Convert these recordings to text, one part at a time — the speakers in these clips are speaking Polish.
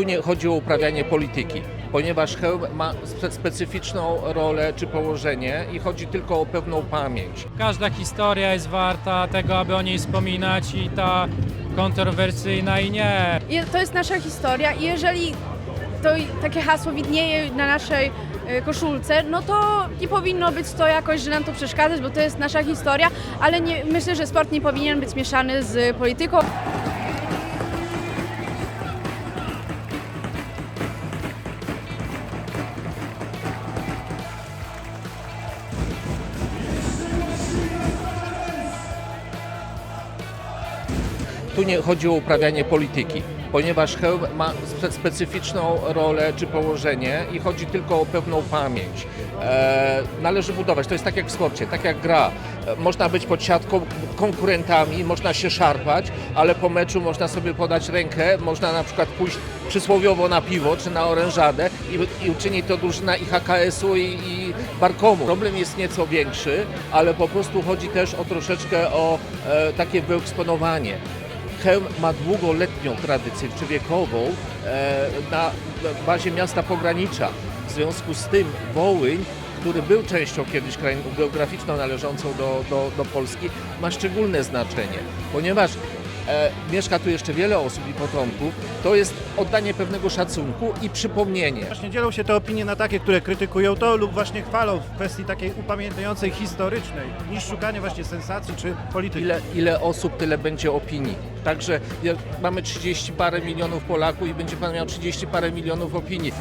Tu nie chodzi o uprawianie polityki, ponieważ hełm ma spe- specyficzną rolę czy położenie i chodzi tylko o pewną pamięć. Każda historia jest warta tego, aby o niej wspominać i ta kontrowersyjna i nie. To jest nasza historia i jeżeli to takie hasło widnieje na naszej e, koszulce, no to nie powinno być to jakoś, że nam to przeszkadzać, bo to jest nasza historia, ale nie, myślę, że sport nie powinien być mieszany z polityką. Tu nie chodzi o uprawianie polityki, ponieważ hełm ma spe- specyficzną rolę czy położenie i chodzi tylko o pewną pamięć. E, należy budować, to jest tak jak w sporcie, tak jak gra. E, można być pod siatką konkurentami, można się szarpać, ale po meczu można sobie podać rękę, można na przykład pójść przysłowiowo na piwo czy na orężadę i, i uczynić to drużyna i HKS-u i, i Barkomu. Problem jest nieco większy, ale po prostu chodzi też o troszeczkę o e, takie wyeksponowanie. Chełm ma długoletnią tradycję, czy wiekową, e, na bazie miasta pogranicza. W związku z tym Wołyń, który był częścią kiedyś krainą geograficzną należącą do, do, do Polski, ma szczególne znaczenie, ponieważ e, mieszka tu jeszcze wiele osób i potomków, to jest oddanie pewnego szacunku i przypomnienie. Właśnie dzielą się te opinie na takie, które krytykują to lub właśnie chwalą w kwestii takiej upamiętniającej historycznej, niż szukanie właśnie sensacji czy polityki. Ile, ile osób, tyle będzie opinii. Także mamy 30 parę milionów Polaków i będzie pan miał 30 parę milionów opinii.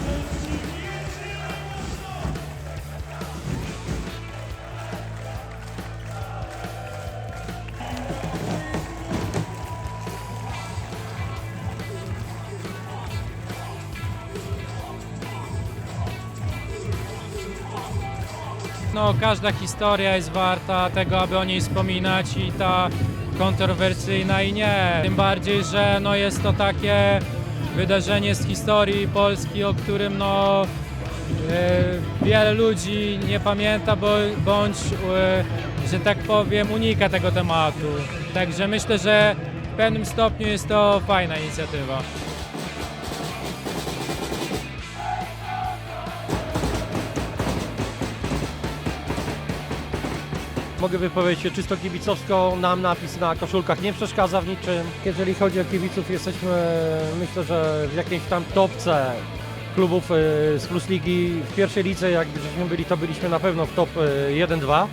No, każda historia jest warta tego, aby o niej wspominać i ta kontrowersyjna i nie. Tym bardziej, że no, jest to takie wydarzenie z historii Polski, o którym no, e, wiele ludzi nie pamięta, bo, bądź, e, że tak powiem, unika tego tematu. Także myślę, że w pewnym stopniu jest to fajna inicjatywa. Mogę wypowiedzieć czysto kibicowsko, nam napis na koszulkach nie przeszkadza w niczym. Jeżeli chodzi o kibiców, jesteśmy myślę, że w jakiejś tam topce klubów y, z Plus Ligi. W pierwszej lidze, jak żeśmy byli, to byliśmy na pewno w top y, 1-2.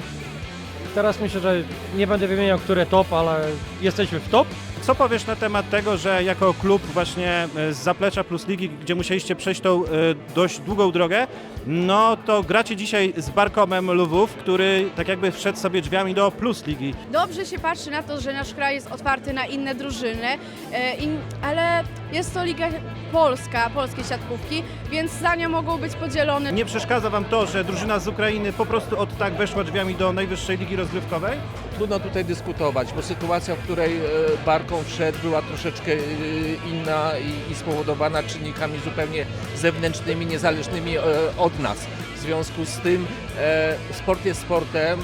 Teraz myślę, że nie będę wymieniał, które top, ale jesteśmy w top. Co powiesz na temat tego, że jako klub właśnie e, z zaplecza Plus Ligi, gdzie musieliście przejść tą e, dość długą drogę, no to gracie dzisiaj z Barkomem Lwów, który tak jakby wszedł sobie drzwiami do Plus Ligi. Dobrze się patrzy na to, że nasz kraj jest otwarty na inne drużyny, e, ale jest to Liga Polska, polskie siatkówki, więc zdania mogą być podzielone. Nie przeszkadza wam to, że drużyna z Ukrainy po prostu od tak weszła drzwiami do najwyższej ligi rozgrywkowej? Trudno tutaj dyskutować, bo sytuacja, w której e, Barką wszedł, była troszeczkę e, inna i, spowodowana czynnikami zupełnie zewnętrznymi, niezależnymi e, od nas. W związku z tym sport jest sportem,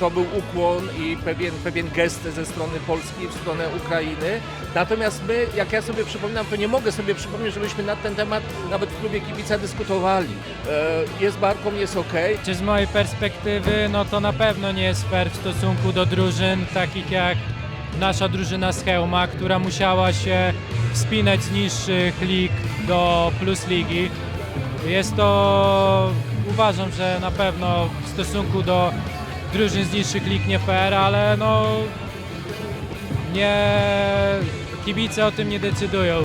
to był ukłon i pewien, pewien gest ze strony Polski w stronę Ukrainy. Natomiast my, jak ja sobie przypominam, to nie mogę sobie przypomnieć, żebyśmy na ten temat nawet w klubie kibica dyskutowali. Jest Barką, jest ok. Czy z mojej perspektywy, no to na pewno nie jest fair w stosunku do drużyn takich jak nasza drużyna z Chełma, która musiała się wspinać z niższych lig do plus ligi. Jest to, uważam, że na pewno w stosunku do drużyn z niższych lig nie fair, ale no nie, kibice o tym nie decydują.